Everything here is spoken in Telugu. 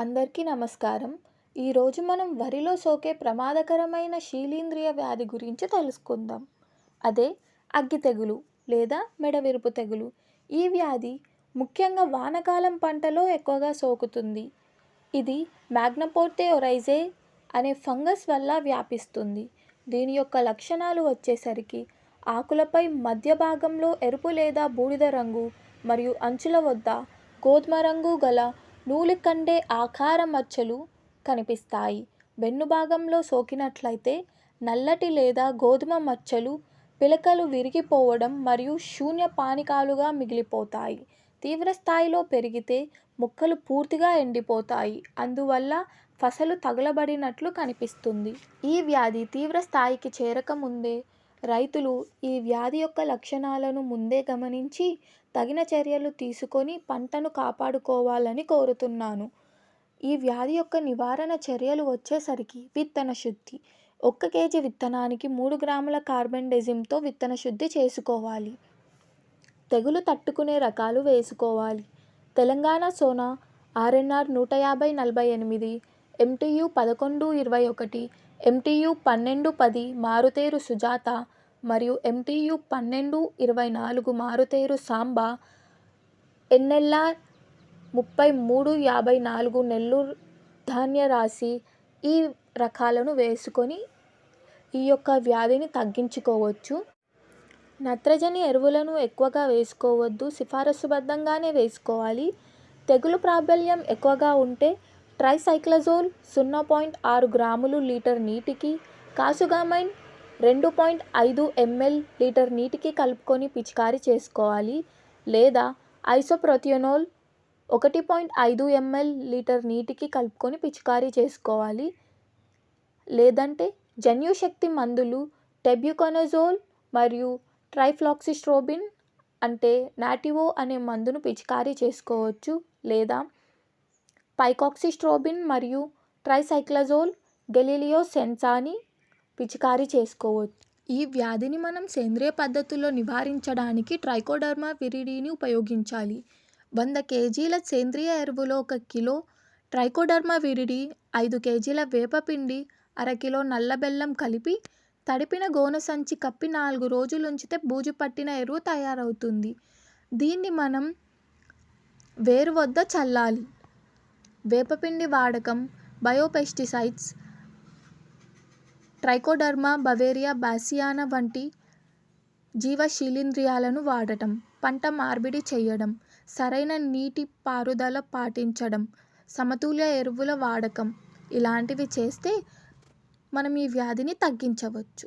అందరికీ నమస్కారం. ఈరోజు మనం వరిలో సోకే ప్రమాదకరమైన శీలీంద్రియ వ్యాధి గురించి తెలుసుకుందాం. అదే అగ్గి తెగులు లేదా మెడవిరుపు తెగులు. ఈ వ్యాధి ముఖ్యంగా వానకాలం పంటలో ఎక్కువగా సోకుతుంది. ఇది మ్యాగ్నపోర్టే ఒరైజే అనే ఫంగస్ వల్ల వ్యాపిస్తుంది. దీని యొక్క లక్షణాలు వచ్చేసరికి ఆకులపై మధ్య భాగంలో ఎరుపు లేదా బూడిద రంగు మరియు అంచుల వద్ద గోధుమ రంగు గల నూలు కండే ఆకార మచ్చలు కనిపిస్తాయి. వెన్ను భాగంలో సోకినట్లయితే నల్లటి లేదా గోధుమ మచ్చలు పిలకలు విరిగిపోవడం మరియు శూన్య పానికాలుగా మిగిలిపోతాయి. తీవ్రస్థాయిలో పెరిగితే మొక్కలు పూర్తిగా ఎండిపోతాయి. అందువల్ల ఫసలు తగలబడినట్లు కనిపిస్తుంది. ఈ వ్యాధి తీవ్ర స్థాయికి చేరకముందే రైతులు ఈ వ్యాధి యొక్క లక్షణాలను ముందే గమనించి తగిన చర్యలు తీసుకొని పంటను కాపాడుకోవాలని కోరుతున్నాను. ఈ వ్యాధి యొక్క నివారణ చర్యలు వచ్చేసరికి విత్తన శుద్ధి. ఒక్క కేజీ విత్తనానికి మూడు గ్రాముల కార్బన్ డెజిమ్తో విత్తన శుద్ధి చేసుకోవాలి. తెగులు తట్టుకునే రకాలు వేసుకోవాలి. తెలంగాణ సోనా ఆర్ఎన్ఆర్ నూట యాభై నలభై ఎనిమిది ఎంటీయు పదకొండు ఇరవై ఒకటి ఎంటీయు పన్నెండు పది మారుతేరు సుజాత మరియు ఎంటీయు పన్నెండు ఇరవై నాలుగు మారుతేరు సాంబా ఎన్ఎల్ఆర్ ముప్పై మూడు యాభై నాలుగు నెల్లూరు ధాన్య రాశి ఈ రకాలను వేసుకొని ఈ యొక్క వ్యాధిని తగ్గించుకోవచ్చు. నత్రజని ఎరువులను ఎక్కువగా వేసుకోవద్దు సిఫారసుబద్ధంగానే వేసుకోవాలి. తెగులు ప్రాబల్యం ఎక్కువగా ఉంటే ట్రైసైక్లజోల్ సున్నా పాయింట్ ఆరు గ్రాములు లీటర్ నీటికి కాసుగామైన్ రెండు పాయింట్ ఐదు ఎంఎల్ లీటర్ నీటికి కలుపుకొని పిచికారీ చేసుకోవాలి లేదా ఐసోప్రోథియోనోల్ ఒకటి పాయింట్ ఐదు ఎంఎల్ లీటర్ నీటికి కలుపుకొని పిచికారీ చేసుకోవాలి లేదంటే జన్యుశక్తి మందులు టెబ్యుకొనజోల్ మరియు ట్రైఫ్లాక్సిస్ట్రోబిన్ అంటే నాటివో అనే మందును పిచికారీ చేసుకోవచ్చు లేదా పైకాక్సిస్ట్రోబిన్ మరియు ట్రైసైక్లజోల్ గెలీలియో సెన్సాని పిచికారీ చేసుకోవచ్చు. ఈ వ్యాధిని మనం సేంద్రియ పద్ధతుల్లో నివారించడానికి ట్రైకోడర్మా విరిడిని ఉపయోగించాలి. వంద కేజీల సేంద్రియ ఎరువులో ఒక కిలో ట్రైకోడర్మా విరిడి ఐదు కేజీల వేపపిండి అరకిలో నల్ల బెల్లం కలిపి తడిపిన గోన సంచి కప్పి నాలుగు రోజులు ఉంచితే బూజు పట్టిన ఎరువు తయారవుతుంది. దీన్ని మనం వేరు వద్ద చల్లాలి. వేపపిండి వాడకం బయోపెస్టిసైడ్స్ ట్రైకోడర్మా బవేరియా బాసియానా వంటి జీవ శీలింద్రియాలను వాడటం పంట మార్పిడి చేయడం సరైన నీటి పారుదల పాటించడం సమతుల్య ఎరువుల వాడకం ఇలాంటివి చేస్తే మనం ఈ వ్యాధిని తగ్గించవచ్చు.